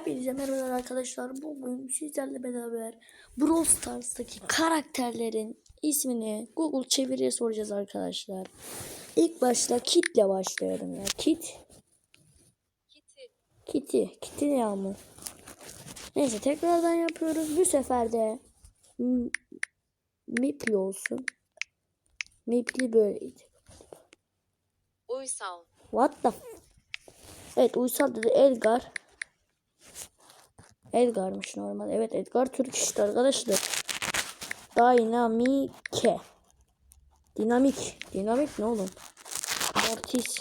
Hepinize merhabalar arkadaşlar. Bugün sizlerle beraber Brawl Stars'taki karakterlerin ismini Google çeviriye soracağız arkadaşlar. İlk başta Kit'le başlayalım ya. Kit. Kitty. Kitty ne ama? Neyse tekrardan yapıyoruz. Bu sefer de Mipli olsun. Mipli böyleydi. Uysal. What the Evet uysal dedi Edgar. Edgar'mış normal. Evet Edgar Türk işte arkadaşlar. Dynamike. Dinamik. Dinamik ne oğlum? Mortis.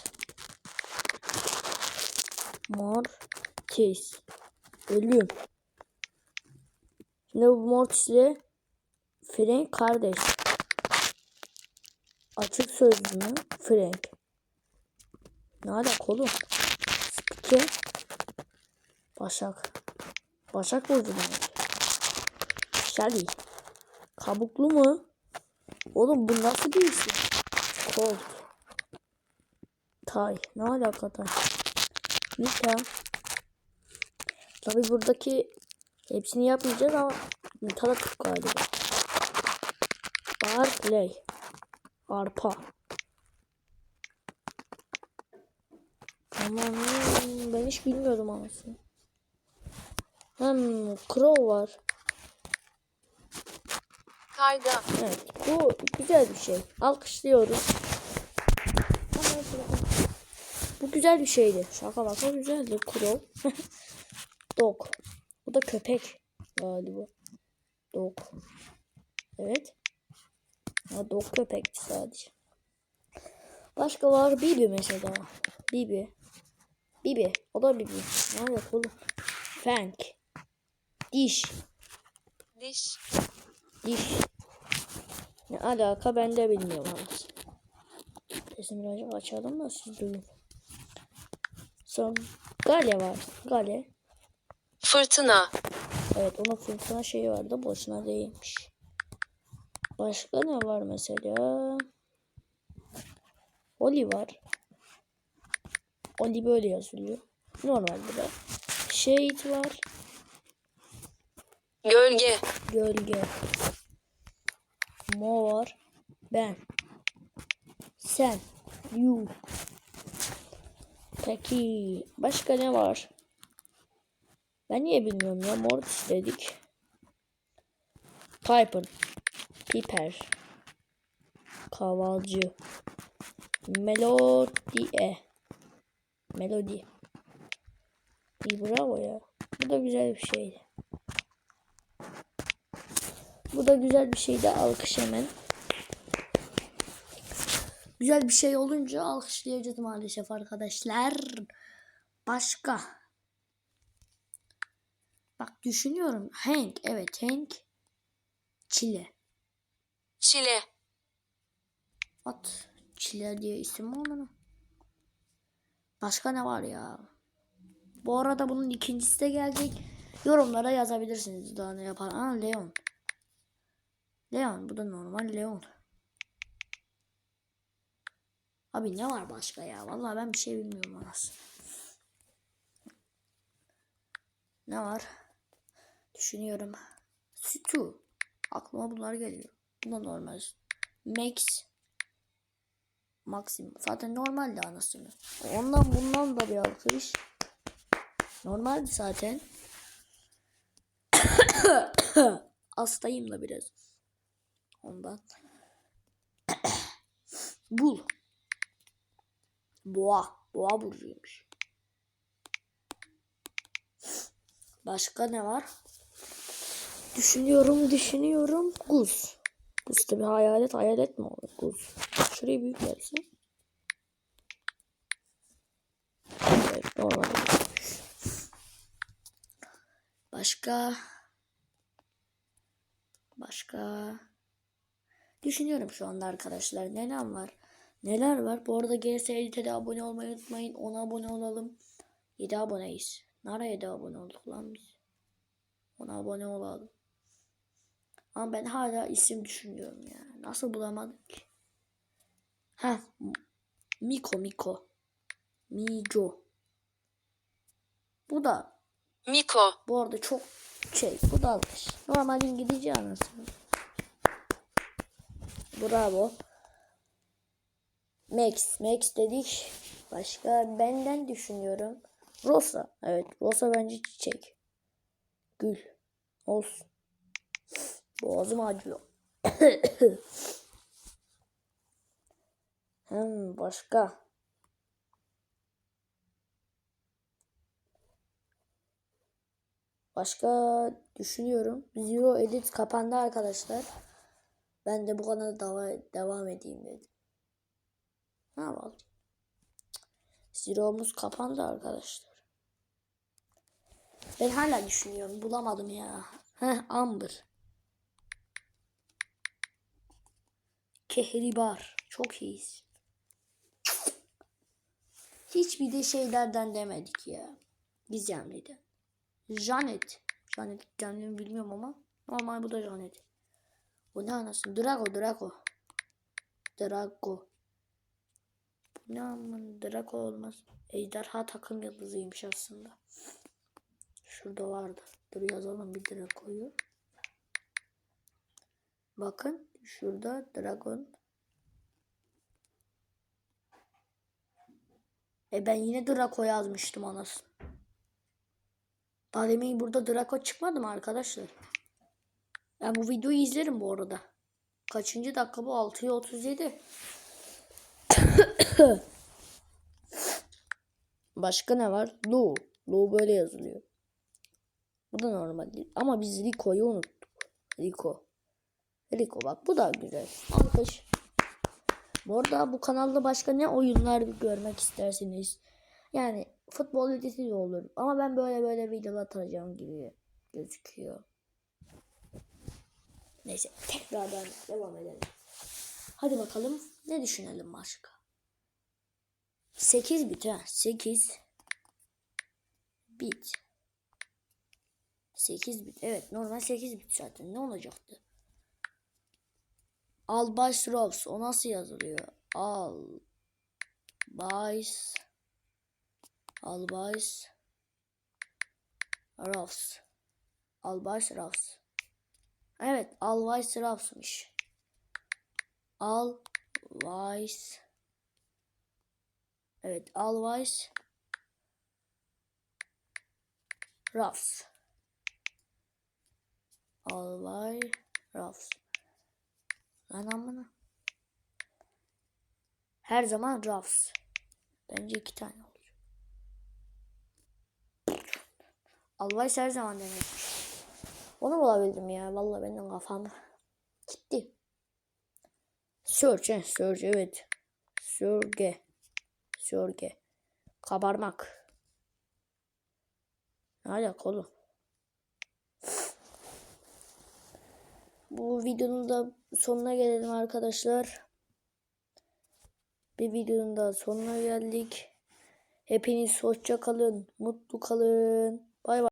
Mortis. Ölüm. Şimdi bu Mortis ile Frank kardeş. Açık sözlü mü? Frank. Ne alaka oğlum? Spike. Başak. Başak burcu demek. Shelly. Kabuklu mu? Oğlum bu nasıl bir isim? Colt. Tay. Ne alaka Tay? Nita. Tabi buradaki hepsini yapmayacağız ama Nita da Türk galiba. Barley. Arpa. Aman hmm, ben hiç bilmiyordum anasını. Hmm, Crow var. Karga. Evet bu güzel bir şey. Alkışlıyoruz. Bu güzel bir şeydi. Şaka baka güzeldi Crow. Dog. Bu da köpek galiba. Dog. Evet. Ha, dog köpekti sadece. Başka var Bibi mesela. Bibi. Bibi. O da Bibi. Ne alaka oğlum? Frank. Diş. Diş. Diş. Ne alaka ben de bilmiyorum artık. Sesimi birazcık açalım da siz duyun. Sonra Gale var. Gale. Fırtına. Evet onun fırtına şeyi vardı. Boşuna değilmiş. Başka ne var mesela? Oli var. Oli böyle yazılıyor. Normal bu da. Shade var. Gölge. Gölge. Mo var. Ben. Sen. You. Peki. Başka ne var? Ben niye bilmiyorum ya. Mortis dedik. Piper. Piper. Kavalcı. Melodie. Melodi. İyi bravo ya. Bu da güzel bir şeydi. Bu da güzel bir şeydi. Alkış hemen. Güzel bir şey olunca alkışlayacağız maalesef arkadaşlar. Başka. Bak düşünüyorum. Hank. Evet Hank. Çile. Çile. At. Çile diye isim mi olur mu? Başka ne var ya? Bu arada bunun ikincisi de gelecek. Yorumlara yazabilirsiniz daha ne yapar. Aa Leon. Leon bu da normal Leon. Abi ne var başka ya? Vallahi ben bir şey bilmiyorum anasını. Ne var? Düşünüyorum. Stu. Aklıma bunlar geliyor. Bu da normal. Max. Maxim. Zaten normaldi anasını. Ondan bundan da bir alkış. Normaldi zaten. Hastayım da biraz. Ondan. Bul. Boğa. Boğa burcuymuş. Başka ne var? Düşünüyorum, düşünüyorum. Guz. Guz tabi hayalet, hayalet mi olur? Guz. Şurayı büyük versin. Evet, normal. Başka Başka Düşünüyorum şu anda arkadaşlar. Neler var? Neler var? Bu arada GS Elite'de abone olmayı unutmayın. 10 abone olalım. 7 aboneyiz. Nereye 7 abone olduk lan biz? 10 abone olalım. Ama ben hala isim düşünüyorum ya. Nasıl bulamadım ki? Ha, Miko Miko. Mijo. Bu da Miko. Bu arada çok şey bu dalmış. Normal İngilizce anlasın. Bravo. Max. Max dedik. Başka benden düşünüyorum. Rosa. Evet. Rosa bence çiçek. Gül. Olsun. Boğazım acıyor. hmm, başka. Başka düşünüyorum. Zero Edit kapandı arkadaşlar. Ben de bu kanala dava- devam edeyim dedim. Ne yapalım? Zero'muz kapandı arkadaşlar. Ben hala düşünüyorum. Bulamadım ya. Heh Amber. Kehribar. Çok iyiyiz. Hiçbir de şeylerden demedik ya. Gizemliydi. Janet. Janet kendimi bilmiyorum ama. Normal bu da Janet. Bu ne anasını? Drago, Drago. Drago. Bu ne amın? Drago olmaz. Ejderha takım yıldızıymış aslında. Şurada vardı. Dur yazalım bir Drago'yu. Bakın şurada Dragon. E ben yine Draco yazmıştım anasını. Daha demin burada Draco çıkmadı mı arkadaşlar? Ben bu videoyu izlerim bu arada. Kaçıncı dakika bu? 6'ya 37. Başka ne var? Lu. Lu böyle yazılıyor. Bu da normal değil. Ama biz Rico'yu unuttuk. Rico. Rico bak bu da güzel. Alkış. Bu arada bu kanalda başka ne oyunlar görmek istersiniz? Yani futbol de olur. Ama ben böyle böyle videolar atacağım gibi gözüküyor. Neyse tekrardan devam edelim. Hadi bakalım ne düşünelim başka? 8 bit ha. 8 bit. 8 bit. Evet normal 8 bit zaten. Ne olacaktı? Albays Rose. O nasıl yazılıyor? Al. Bays. Albays. Rose. Albays Rose. Evet. Rose'muş. Albays. Evet. Albays. Rose. Albay Rose. Lan amına. Her zaman Ruffs. Bence iki tane olur. Albays her zaman demekmiş. Onu bulabildim ya. Vallahi benim kafam gitti. Search, he, search evet. Sörge. Sörge. Kabarmak. Ne alaka oğlum? Bu videonun da sonuna gelelim arkadaşlar. Bir videonun da sonuna geldik. Hepiniz hoşça kalın, mutlu kalın. Bay bay.